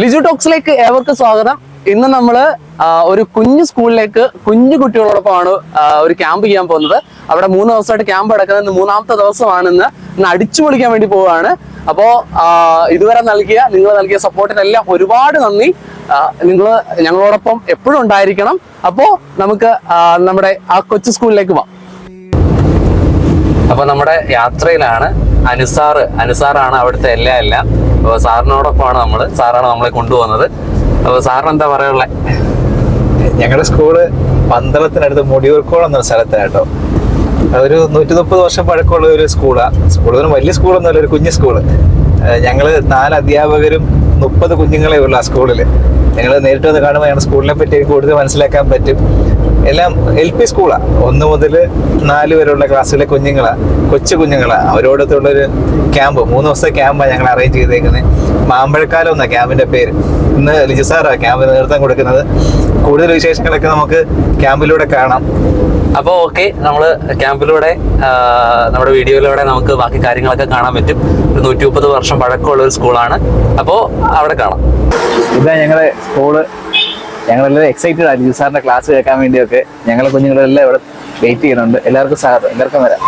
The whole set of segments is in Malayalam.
ലിജു ടോക്സിലേക്ക് ഏവർക്കും സ്വാഗതം. ഇന്ന് നമ്മൾ ഒരു കുഞ്ഞു സ്കൂളിലേക്ക് കുഞ്ഞു കുട്ടികളോടൊപ്പമാണ് ഒരു ക്യാമ്പ് ചെയ്യാൻ പോകുന്നത്. അവിടെ മൂന്ന് ദിവസമായിട്ട് ക്യാമ്പ് നടക്കുന്നത്. മൂന്നാമത്തെ ദിവസമാണ് ഇന്ന്. ഇന്ന് അടിച്ചു പൊളിക്കാൻ വേണ്ടി പോവുകയാണ്. അപ്പോ ഇതുവരെ നൽകിയ നിങ്ങൾ നൽകിയ സപ്പോർട്ടിനെല്ലാം ഒരുപാട് നന്ദി. നിങ്ങൾ ഞങ്ങളോടൊപ്പം എപ്പോഴും ഉണ്ടായിരിക്കണം. അപ്പോ നമുക്ക് നമ്മുടെ ആ കൊച്ചു സ്കൂളിലേക്ക് പോവാം. അപ്പൊ നമ്മുടെ യാത്രയിലാണ് അനുസാർ അനുസാറാണ് അവിടുത്തെ എല്ലാം എല്ലാം. അപ്പൊ സാറിനോടൊപ്പമാണ് നമ്മൾ. സാറാണ് നമ്മളെ കൊണ്ടുപോകുന്നത്. അപ്പൊ സാറിന് എന്താ ഞങ്ങളുടെ സ്കൂൾ പന്തളത്തിനടുത്ത് മുടിയൂർക്കോളം എന്ന സ്ഥലത്താണ് കേട്ടോ ഒരു നൂറ്റി മുപ്പത് വർഷം പഴക്കമുള്ള ഒരു സ്കൂളാണ് സ്കൂൾ വലിയ സ്കൂളൊന്നുമല്ല ഒരു കുഞ്ഞു സ്കൂൾ. ഞങ്ങൾ നാല് അധ്യാപകരും മുപ്പത് കുഞ്ഞുങ്ങളെ ഉള്ളു ആ സ്കൂളിൽ ഞങ്ങൾ നേരിട്ട് വന്ന് കാണുമ്പോൾ ഞങ്ങളുടെ സ്കൂളിനെ പറ്റി കൂടുതൽ മനസ്സിലാക്കാൻ പറ്റും. എല്ലാം എൽ പി സ്കൂളാണ് ഒന്ന് മുതൽ നാല് വരെയുള്ള ക്ലാസ്സിലെ കുഞ്ഞുങ്ങളാണ് കൊച്ചു കുഞ്ഞുങ്ങളാണ് അവരോടത്തുള്ളൊരു ക്യാമ്പ്. മൂന്ന് ദിവസത്തെ ക്യാമ്പാണ് ഞങ്ങൾ അറേഞ്ച് ചെയ്തേക്കുന്നത് മാമ്പഴക്കാലം എന്നാണ് ക്യാമ്പിന്റെ പേര്. ഇന്ന് ലിജു സാറാണ് ക്യാമ്പിന് നേതൃത്വം കൊടുക്കുന്നത്. കൂടുതൽ വിശേഷങ്ങളൊക്കെ നമുക്ക് ക്യാമ്പിലൂടെ കാണാം. അപ്പോൾ ഓക്കെ നമ്മൾ ക്യാമ്പിലൂടെ നമ്മുടെ വീഡിയോയിലൂടെ നമുക്ക് ബാക്കി കാര്യങ്ങളൊക്കെ കാണാൻ പറ്റും. ഒരു നൂറ്റി മുപ്പത് വർഷം പഴക്കമുള്ള ഒരു സ്കൂളാണ്. അപ്പോൾ അവിടെ കാണാം. ഇതാ ഞങ്ങളുടെ സ്കൂൾ. ഞങ്ങളെല്ലാവരും എക്സൈറ്റഡ് ആണ് സാറിന്റെ ക്ലാസ് കേൾക്കാൻ വേണ്ടിയൊക്കെ. ഞങ്ങളെ കുഞ്ഞുങ്ങളെല്ലാം ഇവിടെ വെയിറ്റ് ചെയ്യുന്നുണ്ട്. എല്ലാവർക്കും സ്വാഗതം എല്ലാവർക്കും വരാം.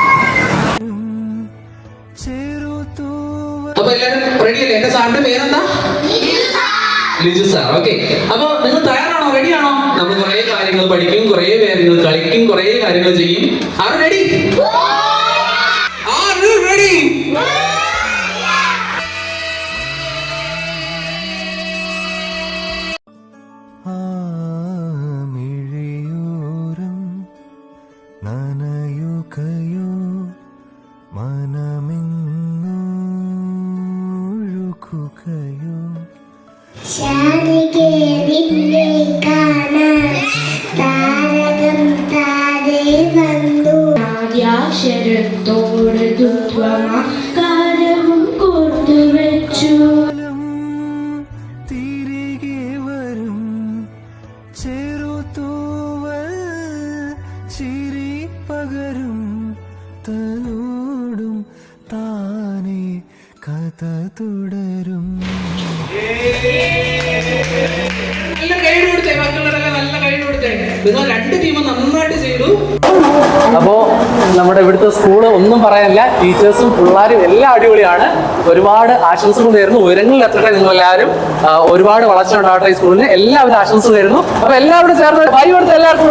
അപ്പൊ എല്ലാരും റെഡി അല്ലേ? എന്റെ സാറിന്റെ പേരെന്താ? ലിജു സാർ. ഓക്കെ അപ്പൊ നിങ്ങൾ തയ്യാറാണോ? റെഡിയാണോ നമ്മൾ കുറെ കാര്യങ്ങൾ പഠിക്കും കുറെ കാര്യങ്ങൾ കളിക്കും കുറെ കാര്യങ്ങൾ ചെയ്യും. ആർ റെഡി ആദ്യാക്ഷരത്തോട് ദുത്വമാകാരവും കോർത്തുവെച്ചു കാലം തിരികെ വരും. ചെറുതൂവൽ ചിരി പകരും. തലോടും താനെ കഥ തുടരും. നല്ല കൈഡ് കൊടുത്തേ മക്കളുടെ നല്ല കൈഡ് കൊടുത്തേ. നിങ്ങൾ രണ്ട് ടീമും നന്നായിട്ട് ചെയ്തു. അപ്പോ നമ്മുടെ ഇവിടുത്തെ സ്കൂൾ ഒന്നും പറയാനില്ല. ടീച്ചേഴ്സും പിള്ളേരും എല്ലാം അടിപൊളിയാണ്. ഒരുപാട് ആശംസകൾ നേരുന്നു. ഉയരങ്ങളിൽ എത്തട്ടെ നിങ്ങൾ എല്ലാവരും ഒരുപാട് വളർച്ച ഉണ്ടാവട്ടെ ഈ സ്കൂളിന് എല്ലാവരും ആശംസകൾ നേരുന്നു. അപ്പൊ എല്ലാവരും ചേർന്ന് കൈ കൊടുത്ത് എല്ലാവർക്കും!